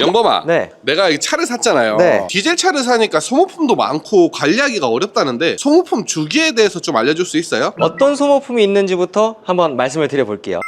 영범아 네. 내가 이 차를 샀잖아요 네. 디젤 차를 사니까 소모품도 많고 관리하기가 어렵다는데 소모품 주기에 대해서 좀 알려줄 수 있어요? 어떤 소모품이 있는지부터 한번 말씀을 드려볼게요.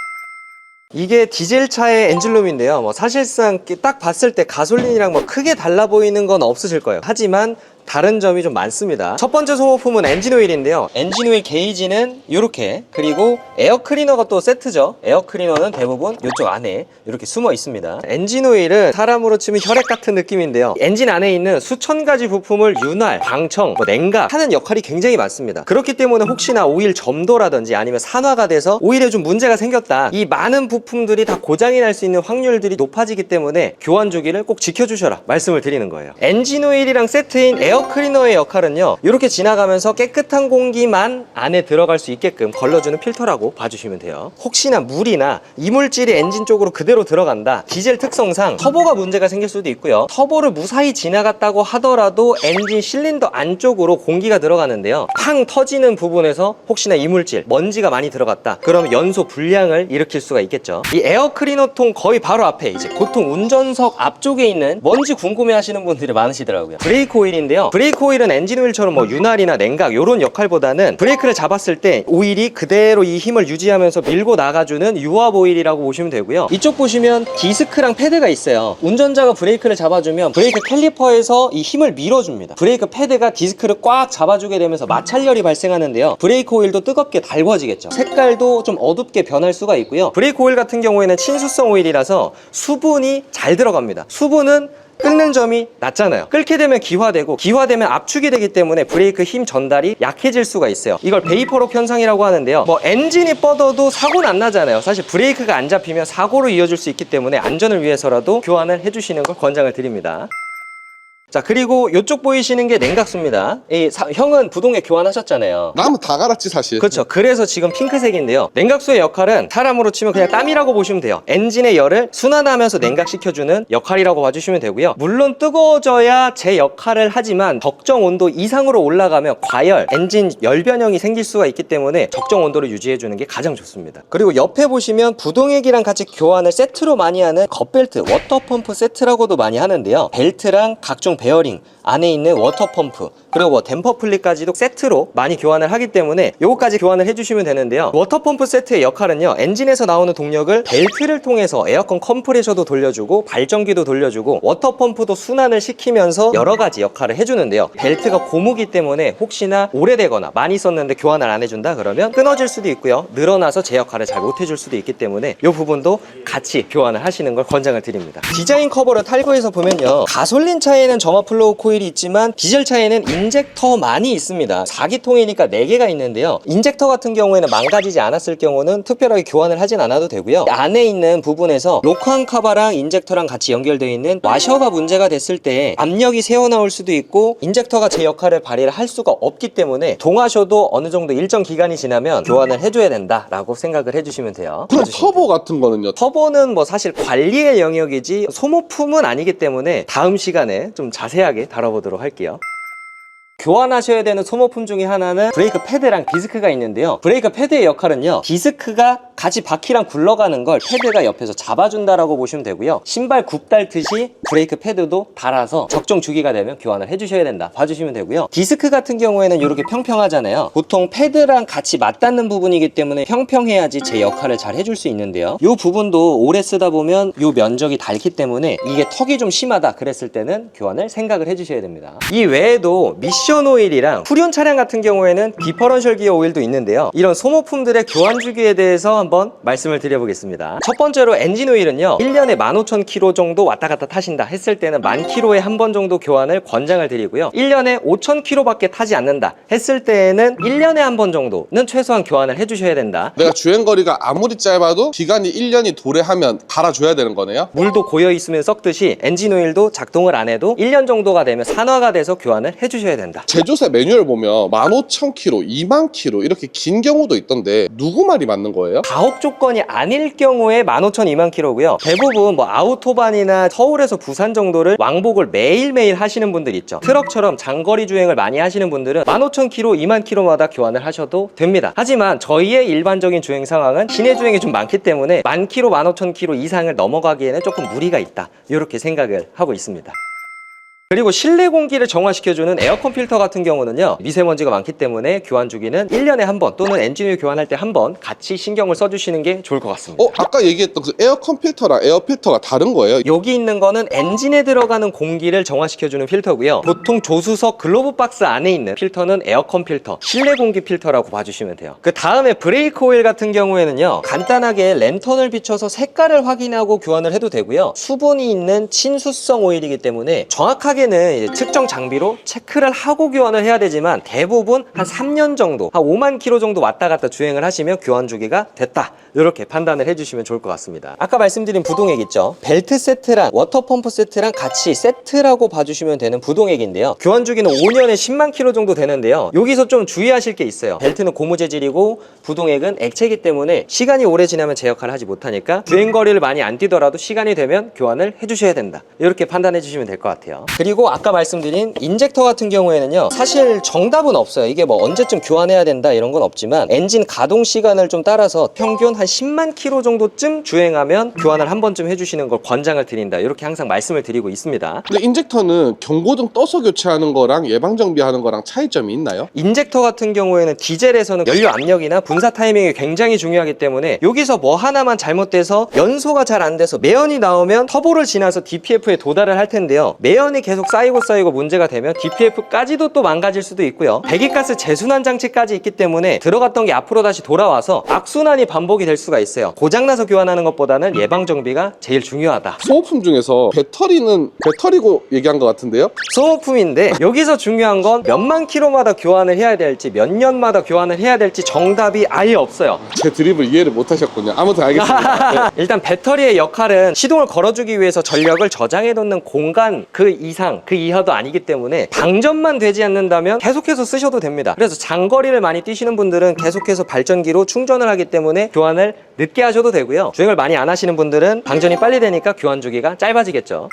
이게 디젤 차의 엔진룸인데요. 뭐 사실상 딱 봤을 때 가솔린이랑 뭐 크게 달라 보이는 건 없으실 거예요. 하지만 다른 점이 좀 많습니다. 첫 번째 소모품은 엔진 오일인데요. 엔진 오일 게이지는 이렇게 그리고 에어 클리너가 또 세트죠. 에어 클리너는 대부분 이쪽 안에 이렇게 숨어 있습니다. 엔진 오일은 사람으로 치면 혈액 같은 느낌인데요. 엔진 안에 있는 수천 가지 부품을 윤활, 방청, 뭐 냉각 하는 역할이 굉장히 많습니다. 그렇기 때문에 혹시나 오일 점도라든지 아니면 산화가 돼서 오일에 좀 문제가 생겼다. 이 많은 부품들이 다 고장이 날 수 있는 확률들이 높아지기 때문에 교환 주기를 꼭 지켜주셔라 말씀을 드리는 거예요. 엔진 오일이랑 세트인 에어 클리너의 역할은요. 이렇게 지나가면서 깨끗한 공기만 안에 들어갈 수 있게끔 걸러주는 필터라고 봐주시면 돼요. 혹시나 물이나 이물질이 엔진 쪽으로 그대로 들어간다. 디젤 특성상 터보가 문제가 생길 수도 있고요. 터보를 무사히 지나갔다고 하더라도 엔진 실린더 안쪽으로 공기가 들어가는데요. 팡 터지는 부분에서 혹시나 이물질, 먼지가 많이 들어갔다. 그럼 연소 불량을 일으킬 수가 있겠죠. 이 에어 클리너통 거의 바로 앞에 이제 보통 운전석 앞쪽에 있는 뭔지 궁금해 하시는 분들이 많으시더라고요. 브레이크 오일인데요. 브레이크 오일은 엔진 오일처럼 뭐 윤활이나 냉각 이런 역할보다는 브레이크를 잡았을 때 오일이 그대로 이 힘을 유지하면서 밀고 나가주는 유압 오일이라고 보시면 되고요. 이쪽 보시면 디스크랑 패드가 있어요. 운전자가 브레이크를 잡아주면 브레이크 캘리퍼에서 이 힘을 밀어줍니다. 브레이크 패드가 디스크를 꽉 잡아주게 되면서 마찰열이 발생하는데요. 브레이크 오일도 뜨겁게 달궈지겠죠. 색깔도 좀 어둡게 변할 수가 있고요. 브레이크 오일 같은 경우에는 친수성 오일이라서 수분이 잘 들어갑니다. 수분은 끓는 점이 낮잖아요. 끓게 되면 기화되고 기화되면 압축이 되기 때문에 브레이크 힘 전달이 약해질 수가 있어요. 이걸 베이퍼록 현상이라고 하는데요. 뭐 엔진이 뻗어도 사고는 안 나잖아요. 사실 브레이크가 안 잡히면 사고로 이어질 수 있기 때문에 안전을 위해서라도 교환을 해주시는 걸 권장을 드립니다. 자 그리고 이쪽 보이시는 게 냉각수입니다. 이 사- 형은 부동에 교환하셨잖아요. 나는 다 갈았지 사실 그렇죠. 그래서 지금 핑크색인데요. 냉각수의 역할은 사람으로 치면 그냥 땀이라고 보시면 돼요. 엔진의 열을 순환하면서 냉각시켜주는 역할이라고 봐주시면 되고요. 물론 뜨거워져야 제 역할을 하지만 적정 온도 이상으로 올라가면 과열, 엔진 열 변형이 생길 수가 있기 때문에 적정 온도를 유지해주는 게 가장 좋습니다. 그리고 옆에 보시면 부동액이랑 같이 교환을 세트로 많이 하는 겉벨트, 워터펌프 세트라고도 많이 하는데요. 벨트랑 각종 베어링, 안에 있는 워터 펌프, 그리고 뭐 댐퍼 플립까지도 세트로 많이 교환을 하기 때문에 요거까지 교환을 해주시면 되는데요. 워터펌프 세트의 역할은요. 엔진에서 나오는 동력을 벨트를 통해서 에어컨 컴프레셔도 돌려주고 발전기도 돌려주고 워터펌프도 순환을 시키면서 여러 가지 역할을 해주는데요. 벨트가 고무기 때문에 혹시나 오래되거나 많이 썼는데 교환을 안 해준다 그러면 끊어질 수도 있고요. 늘어나서 제 역할을 잘 못해줄 수도 있기 때문에 이 부분도 같이 교환을 하시는 걸 권장을 드립니다. 디자인 커버를 탈거해서 보면요. 가솔린 차에는 점화 플로우 코일이 있지만 디젤 차에는 인젝터만이 있습니다. 4기통이니까 4개가 있는데요. 인젝터 같은 경우에는 망가지지 않았을 경우는 특별하게 교환을 하진 않아도 되고요. 안에 있는 부분에서 로크한 카바랑 인젝터랑 같이 연결되어 있는 와셔가 문제가 됐을 때 압력이 새어나올 수도 있고 인젝터가 제 역할을 발휘를 할 수가 없기 때문에 동하셔도 어느 정도 일정 기간이 지나면 교환을 해줘야 된다라고 생각을 해주시면 돼요. 그럼 터보 같은 거는요? 터보는 뭐 사실 관리의 영역이지 소모품은 아니기 때문에 다음 시간에 좀 자세하게 다뤄보도록 할게요. 교환하셔야 되는 소모품 중에 하나는 브레이크 패드랑 디스크가 있는데요. 브레이크 패드의 역할은요. 디스크가 같이 바퀴랑 굴러가는 걸 패드가 옆에서 잡아준다라고 보시면 되고요. 신발 굽 달듯이 브레이크 패드도 달아서 적정 주기가 되면 교환을 해주셔야 된다. 봐주시면 되고요. 디스크 같은 경우에는 이렇게 평평하잖아요. 보통 패드랑 같이 맞닿는 부분이기 때문에 평평해야지 제 역할을 잘 해줄 수 있는데요. 이 부분도 오래 쓰다 보면 이 면적이 닳기 때문에 이게 턱이 좀 심하다 그랬을 때는 교환을 생각을 해주셔야 됩니다. 이 외에도 미션 오일이랑 후륜 차량 같은 경우에는 디퍼런셜 기어 오일도 있는데요. 이런 소모품들의 교환 주기에 대해서 한번 말씀을 드려보겠습니다. 첫 번째로 엔진 오일은요. 1년에 15,000km 정도 왔다 갔다 타신다 했을 때는 만 킬로에 한 번 정도 교환을 권장을 드리고요. 1년에 5,000km밖에 타지 않는다 했을 때에는 1년에 한 번 정도는 최소한 교환을 해주셔야 된다. 내가 주행 거리가 아무리 짧아도 기간이 1년이 도래하면 갈아줘야 되는 거네요? 물도 고여 있으면 썩듯이 엔진 오일도 작동을 안 해도 1년 정도가 되면 산화가 돼서 교환을 해주셔야 된다. 제조사 매뉴얼 보면 15,000km, 2만 km 이렇게 긴 경우도 있던데 누구 말이 맞는 거예요? 다 가혹 조건이 아닐 경우에 15,000, 2만 킬로고요. 대부분 뭐 아우토반이나 서울에서 부산 정도를 왕복을 매일매일 하시는 분들 있죠. 트럭처럼 장거리 주행을 많이 하시는 분들은 15,000km, 2만 킬로마다 교환을 하셔도 됩니다. 하지만 저희의 일반적인 주행 상황은 시내 주행이 좀 많기 때문에 만 킬로, 15,000km 이상을 넘어가기에는 조금 무리가 있다. 이렇게 생각을 하고 있습니다. 그리고 실내 공기를 정화시켜주는 에어컨 필터 같은 경우는요 미세먼지가 많기 때문에 교환 주기는 1년에 한 번 또는 엔진오일 교환할 때 한 번 같이 신경을 써주시는 게 좋을 것 같습니다. 어 아까 얘기했던 그 에어컨 필터랑 에어 필터가 다른 거예요? 여기 있는 거는 엔진에 들어가는 공기를 정화시켜주는 필터고요. 보통 조수석 글로브 박스 안에 있는 필터는 에어컨 필터 실내 공기 필터라고 봐주시면 돼요. 그 다음에 브레이크 오일 같은 경우에는요 간단하게 랜턴을 비춰서 색깔을 확인하고 교환을 해도 되고요. 수분이 있는 친수성 오일이기 때문에 정확하게 는 이제 측정 장비로 체크를 하고 교환을 해야 되지만 대부분 한 3년 정도 한 5만 킬로 정도 왔다 갔다 주행을 하시면 교환 주기가 됐다. 이렇게 판단을 해주시면 좋을 것 같습니다. 아까 말씀드린 부동액 있죠? 벨트 세트랑 워터펌프 세트랑 같이 세트라고 봐주시면 되는 부동액인데요. 교환 주기는 5년에 10만 킬로 정도 되는데요. 여기서 좀 주의하실 게 있어요. 벨트는 고무 재질이고 부동액은 액체이기 때문에 시간이 오래 지나면 제 역할을 하지 못하니까 주행 거리를 많이 안 뛰더라도 시간이 되면 교환을 해주셔야 된다. 이렇게 판단해 주시면 될 것 같아요. 그리고 아까 말씀드린 인젝터 같은 경우에는요 사실 정답은 없어요. 이게 뭐 언제쯤 교환해야 된다 이런 건 없지만 엔진 가동 시간을 좀 따라서 평균 한 10만 킬로 정도쯤 주행하면 교환을 한 번쯤 해주시는 걸 권장을 드린다. 이렇게 항상 말씀을 드리고 있습니다. 근데 인젝터는 경고등 떠서 교체하는 거랑 예방 정비하는 거랑 차이점이 있나요? 인젝터 같은 경우에는 디젤에서는 연료 압력이나 분사 타이밍이 굉장히 중요하기 때문에 여기서 뭐 하나만 잘못돼서 연소가 잘 안 돼서 매연이 나오면 터보를 지나서 DPF에 도달을 할 텐데요. 매연이 계속 쌓이고 쌓이고 문제가 되면 DPF까지도 또 망가질 수도 있고요 배기가스 재순환 장치까지 있기 때문에 들어갔던 게 앞으로 다시 돌아와서 악순환이 반복이 될 수가 있어요 고장나서 교환하는 것보다는 예방 정비가 제일 중요하다 소모품 중에서 배터리는 배터리고 얘기한 것 같은데요? 소모품인데 여기서 중요한 건 몇만 킬로마다 교환을 해야 될지 몇 년마다 교환을 해야 될지 정답이 아예 없어요 제 드립을 이해를 못 하셨군요. 아무튼 알겠습니다. 네. 일단 배터리의 역할은 시동을 걸어주기 위해서 전력을 저장해 놓는 공간 그 이상 그 이하도 아니기 때문에 방전만 되지 않는다면 계속해서 쓰셔도 됩니다. 그래서 장거리를 많이 뛰시는 분들은 계속해서 발전기로 충전을 하기 때문에 교환을 늦게 하셔도 되고요. 주행을 많이 안 하시는 분들은 방전이 빨리 되니까 교환 주기가 짧아지겠죠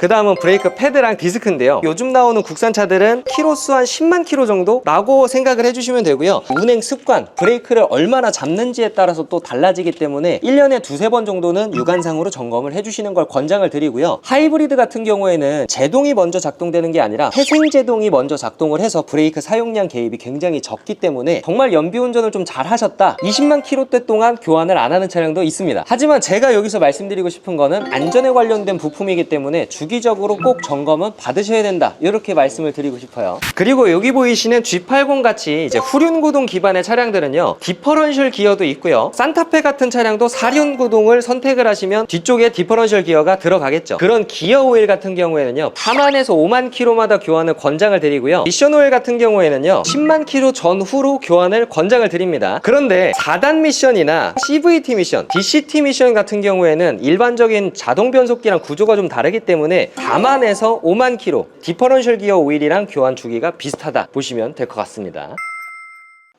그 다음은 브레이크 패드랑 디스크인데요. 요즘 나오는 국산차들은 키로수 한 10만 킬로 정도? 라고 생각을 해주시면 되고요. 운행 습관, 브레이크를 얼마나 잡는지에 따라서 또 달라지기 때문에 1년에 두세 번 정도는 유관상으로 점검을 해주시는 걸 권장을 드리고요. 하이브리드 같은 경우에는 제동이 먼저 작동되는 게 아니라 회생제동이 먼저 작동을 해서 브레이크 사용량 개입이 굉장히 적기 때문에 정말 연비운전을 좀 잘 하셨다. 20만 킬로대 동안 교환을 안 하는 차량도 있습니다. 하지만 제가 여기서 말씀드리고 싶은 거는 안전에 관련된 부품이기 때문에 주 기적으로 꼭 점검은 받으셔야 된다. 이렇게 말씀을 드리고 싶어요. 그리고 여기 보이시는 G80 같이 이제 후륜구동 기반의 차량들은요 디퍼런셜 기어도 있고요. 산타페 같은 차량도 사륜구동을 선택을 하시면 뒤쪽에 디퍼런셜 기어가 들어가겠죠. 그런 기어 오일 같은 경우에는요 4만에서 5만 킬로마다 교환을 권장을 드리고요. 미션 오일 같은 경우에는요 10만 킬로 전후로 교환을 권장을 드립니다. 그런데 4단 미션이나 CVT 미션, DCT 미션 같은 경우에는 일반적인 자동 변속기랑 구조가 좀 다르기 때문에 4만에서 5만 킬로 디퍼런셜 기어 오일이랑 교환 주기가 비슷하다 보시면 될 것 같습니다.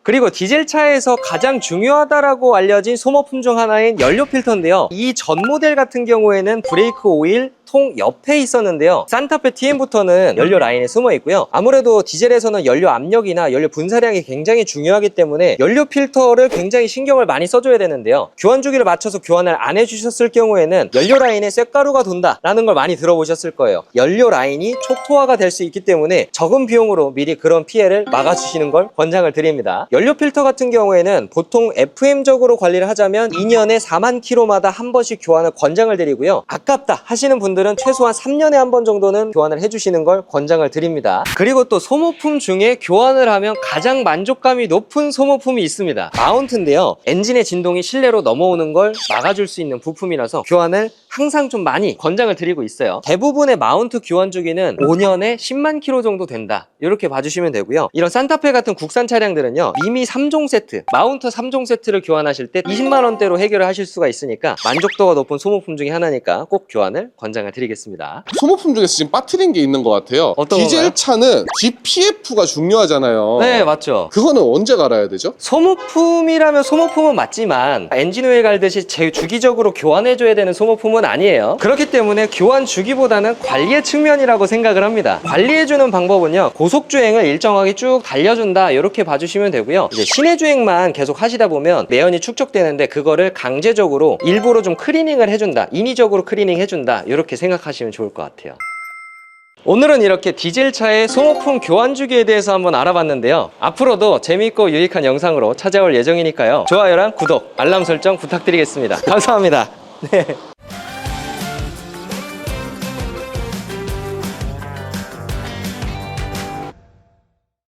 그리고 디젤 차에서 가장 중요하다라고 알려진 소모품 중 하나인 연료 필터인데요. 이 전 모델 같은 경우에는 브레이크 오일 통 옆에 있었는데요. 산타페 TM부터는 연료 라인에 숨어 있고요. 아무래도 디젤에서는 연료 압력이나 연료 분사량이 굉장히 중요하기 때문에 연료 필터를 굉장히 신경을 많이 써줘야 되는데요. 교환 주기를 맞춰서 교환을 안 해주셨을 경우에는 연료 라인에 쇳가루가 돈다라는 걸 많이 들어보셨을 거예요. 연료 라인이 초토화가 될 수 있기 때문에 적은 비용으로 미리 그런 피해를 막아주시는 걸 권장을 드립니다. 연료 필터 같은 경우에는 보통 FM적으로 관리를 하자면 2년에 4만 킬로마다 한 번씩 교환을 권장을 드리고요. 아깝다 하시는 분들 은 최소한 3년에 한 번 정도는 교환을 해주시는 걸 권장을 드립니다. 그리고 또 소모품 중에 교환을 하면 가장 만족감이 높은 소모품이 있습니다. 마운트인데요. 엔진의 진동이 실내로 넘어오는 걸 막아줄 수 있는 부품이라서 교환을 항상 좀 많이 권장을 드리고 있어요. 대부분의 마운트 교환 주기는 5년에 10만 킬로 정도 된다. 이렇게 봐주시면 되고요. 이런 산타페 같은 국산 차량들은요. 미미 3종 세트, 마운트 3종 세트를 교환하실 때 20만 원대로 해결을 하실 수가 있으니까 만족도가 높은 소모품 중에 하나니까 꼭 교환을 권장을 드리겠습니다. 소모품 중에서 지금 빠뜨린 게 있는 것 같아요. 어떤 디젤 건가요? 차는 DPF가 중요하잖아요. 네, 맞죠. 그거는 언제 갈아야 되죠? 소모품이라면 소모품은 맞지만 엔진 오일 갈듯이 제 주기적으로 교환해줘야 되는 소모품은 아니에요. 그렇기 때문에 교환 주기보다는 관리의 측면이라고 생각을 합니다. 관리해주는 방법은요, 고속 주행을 일정하게 쭉 달려준다 이렇게 봐주시면 되고요. 이제 시내 주행만 계속 하시다 보면 매연이 축적되는데 그거를 강제적으로 일부러 좀 클리닝을 해준다, 인위적으로 클리닝 해준다 이렇게 생각하시면 좋을 것 같아요. 오늘은 이렇게 디젤차의 소모품 교환 주기에 대해서 한번 알아봤는데요. 앞으로도 재미있고 유익한 영상으로 찾아올 예정이니까요. 좋아요랑 구독, 알람 설정 부탁드리겠습니다. 감사합니다. 네.